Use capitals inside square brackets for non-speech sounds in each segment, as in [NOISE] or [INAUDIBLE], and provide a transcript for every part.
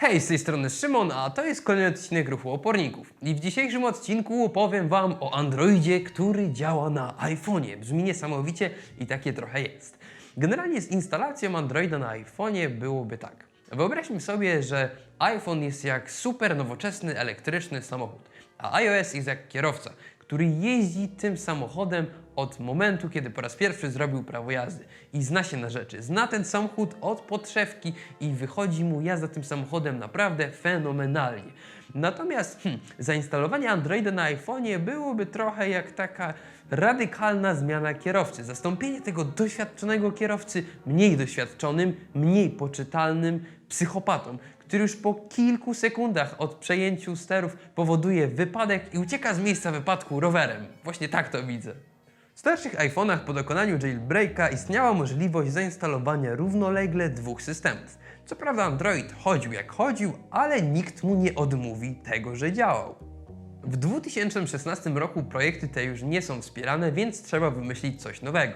Hej, z tej strony Szymon, a to jest kolejny odcinek Ruchu Oporników. I w dzisiejszym odcinku opowiem Wam o Androidzie, który działa na iPhone'ie. Brzmi niesamowicie i takie trochę jest. Generalnie z instalacją Androida na iPhone'ie byłoby tak. Wyobraźmy sobie, że iPhone jest jak super nowoczesny elektryczny samochód, a iOS jest jak kierowca, który jeździ tym samochodem od momentu, kiedy po raz pierwszy zrobił prawo jazdy i zna się na rzeczy. Zna ten samochód od podszewki i wychodzi mu jazda tym samochodem naprawdę fenomenalnie. Natomiast hmm, zainstalowanie Androida na iPhone'ie byłoby trochę jak taka radykalna zmiana kierowcy. Zastąpienie tego doświadczonego kierowcy mniej doświadczonym, mniej poczytalnym psychopatą, który już po kilku sekundach od przejęciu sterów powoduje wypadek i ucieka z miejsca wypadku rowerem. Właśnie tak to widzę. W starszych iPhone'ach po dokonaniu jailbreaka istniała możliwość zainstalowania równolegle dwóch systemów. Co prawda Android chodził jak chodził, ale nikt mu nie odmówi tego, że działał. W 2016 roku projekty te już nie są wspierane, więc trzeba wymyślić coś nowego.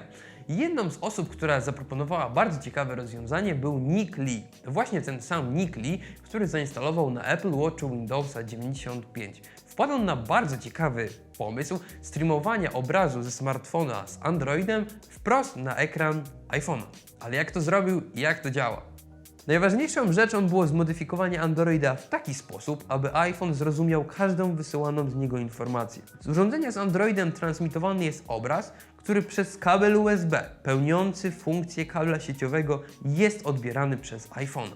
Jedną z osób, która zaproponowała bardzo ciekawe rozwiązanie był Nick Lee. Właśnie ten sam Nick Lee, który zainstalował na Apple Watchu Windowsa 95. Wpadł na bardzo ciekawy pomysł streamowania obrazu ze smartfona z Androidem wprost na ekran iPhone'a. Ale jak to zrobił i jak to działa? Najważniejszą rzeczą było zmodyfikowanie Androida w taki sposób, aby iPhone zrozumiał każdą wysyłaną z niego informację. Z urządzenia z Androidem transmitowany jest obraz, który przez kabel USB pełniący funkcję kabla sieciowego jest odbierany przez iPhone.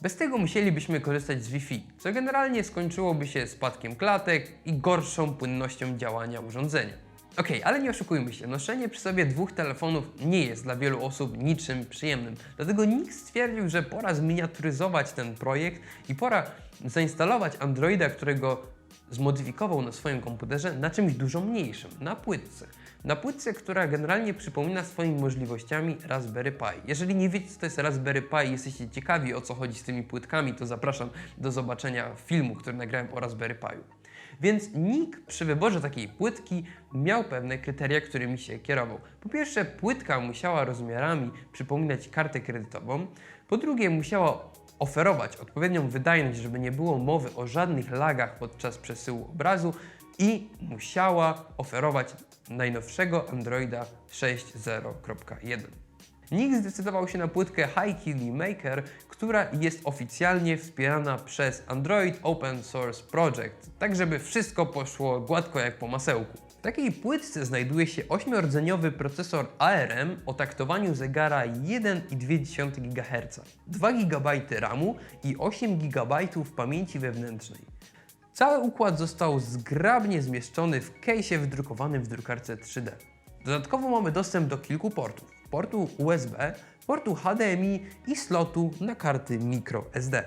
Bez tego musielibyśmy korzystać z Wi-Fi, co generalnie skończyłoby się spadkiem klatek i gorszą płynnością działania urządzenia. Okej, ale nie oszukujmy się, noszenie przy sobie dwóch telefonów nie jest dla wielu osób niczym przyjemnym. Dlatego nikt stwierdził, że pora zminiaturyzować ten projekt i pora zainstalować Androida, którego zmodyfikował na swoim komputerze na czymś dużo mniejszym, na płytce. Na płytce, która generalnie przypomina swoimi możliwościami Raspberry Pi. Jeżeli nie wiecie, co to jest Raspberry Pi i jesteście ciekawi, o co chodzi z tymi płytkami, to zapraszam do zobaczenia filmu, który nagrałem o Raspberry Pi'u. Więc Nick przy wyborze takiej płytki miał pewne kryteria, którymi się kierował. Po pierwsze, płytka musiała rozmiarami przypominać kartę kredytową. Po drugie, musiała oferować odpowiednią wydajność, żeby nie było mowy o żadnych lagach podczas przesyłu obrazu i musiała oferować najnowszego Androida 6.0.1. Nick zdecydował się na płytkę HiKey Maker, która jest oficjalnie wspierana przez Android Open Source Project, tak żeby wszystko poszło gładko jak po masełku. W takiej płytce znajduje się 8-rdzeniowy procesor ARM o taktowaniu zegara 1,2 GHz, 2 GB RAMu i 8 GB pamięci wewnętrznej. Cały układ został zgrabnie zmieszczony w case'ie wydrukowanym w drukarce 3D. Dodatkowo mamy dostęp do kilku portów. Portu USB, portu HDMI i slotu na karty microSD.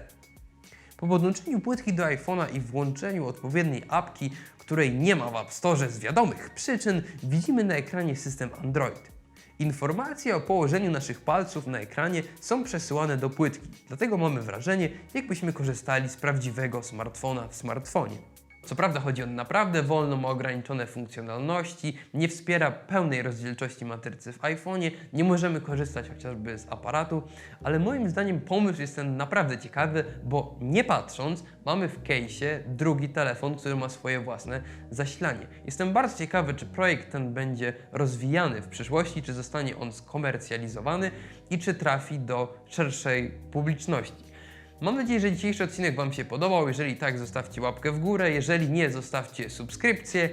Po podłączeniu płytki do iPhone'a i włączeniu odpowiedniej apki, której nie ma w App Store z wiadomych przyczyn, widzimy na ekranie system Android. Informacje o położeniu naszych palców na ekranie są przesyłane do płytki, dlatego mamy wrażenie, jakbyśmy korzystali z prawdziwego smartfona w smartfonie. Co prawda chodzi o naprawdę wolną, ma ograniczone funkcjonalności, nie wspiera pełnej rozdzielczości matrycy w iPhone'ie, nie możemy korzystać chociażby z aparatu, ale moim zdaniem pomysł jest ten naprawdę ciekawy, bo nie patrząc, mamy w case'ie drugi telefon, który ma swoje własne zasilanie. Jestem bardzo ciekawy, czy projekt ten będzie rozwijany w przyszłości, czy zostanie on skomercjalizowany i czy trafi do szerszej publiczności. Mam nadzieję, że dzisiejszy odcinek Wam się podobał. Jeżeli tak, zostawcie łapkę w górę. Jeżeli nie, zostawcie subskrypcję.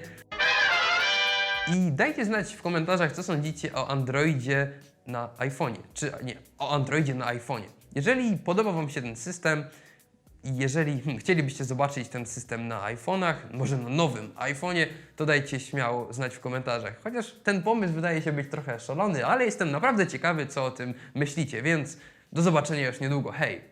I dajcie znać w komentarzach, co sądzicie o Androidzie na iPhone'ie. Czy nie, o Androidzie na iPhone'ie. Jeżeli podoba Wam się ten system i jeżeli hmm, [LAUGHS] chcielibyście zobaczyć ten system na iPhone'ach, może na nowym iPhone'ie, to dajcie śmiało znać w komentarzach. Chociaż ten pomysł wydaje się być trochę szalony, ale jestem naprawdę ciekawy, co o tym myślicie, więc do zobaczenia już niedługo. Hej!